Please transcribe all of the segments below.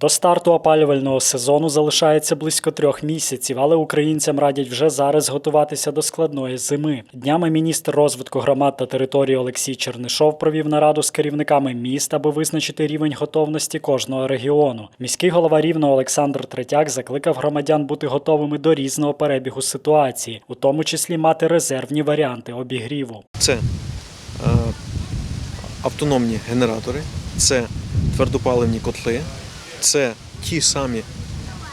До старту опалювального сезону залишається близько трьох місяців, але українцям радять вже зараз готуватися до складної зими. Днями міністр розвитку громад та території Олексій Чернишов провів нараду з керівниками міст, аби визначити рівень готовності кожного регіону. Міський голова Рівного Олександр Третяк закликав громадян бути готовими до різного перебігу ситуації, у тому числі мати резервні варіанти обігріву. Це е, автономні генератори, це твердопаливні котли, це ті самі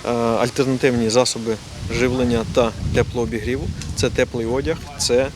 е, альтернативні засоби живлення та теплообігріву, це теплий одяг, це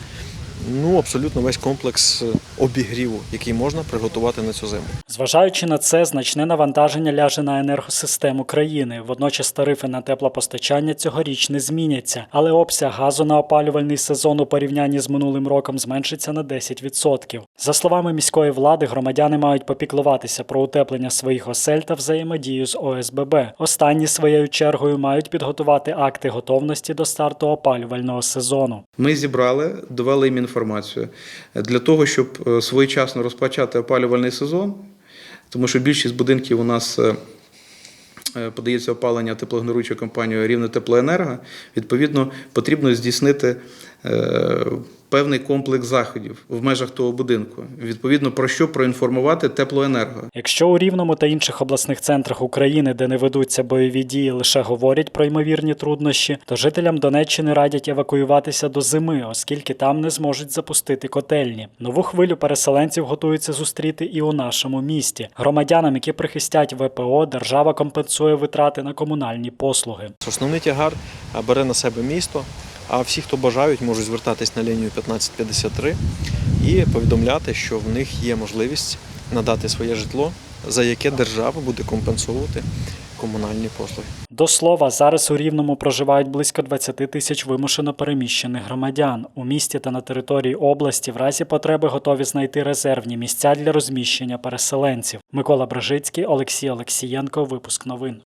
ну, абсолютно весь комплекс е, обігріву, який можна приготувати на цю зиму. Зважаючи на це, значне навантаження ляже на енергосистему країни. Водночас тарифи на теплопостачання цьогоріч не зміняться, але обсяг газу на опалювальний сезон у порівнянні з минулим роком зменшиться на 10%. За словами міської влади, громадяни мають попіклуватися про утеплення своїх осель та взаємодію з ОСББ. Останні своєю чергою мають підготувати акти готовності до старту опалювального сезону. Ми зібрали, довели їм інформацію для того, щоб е, своєчасно розпочати опалювальний сезон, тому що більшість будинків у нас е, е, подається опалення теплогенеруючою компанією Рівне Теплоенерго. Відповідно, потрібно здійснити певний комплекс заходів в межах того будинку. Відповідно, про що проінформувати теплоенерго. Якщо у Рівному та інших обласних центрах України, де не ведуться бойові дії, лише говорять про ймовірні труднощі, то жителям Донеччини радять евакуюватися до зими, оскільки там не зможуть запустити котельні. Нову хвилю переселенців готуються зустріти і у нашому місті. Громадянам, які прихистять ВПО, держава компенсує витрати на комунальні послуги. Основний тягар бере на себе місто, а всі, хто бажають, можуть звертатись на лінію 1553 і повідомляти, що в них є можливість надати своє житло, за яке держава буде компенсувати комунальні послуги. До слова, зараз у Рівному проживають близько 20 тисяч вимушено переміщених громадян. У місті та на території області в разі потреби готові знайти резервні місця для розміщення переселенців. Микола Бражицький, Олексій Олексієнко. Випуск новин.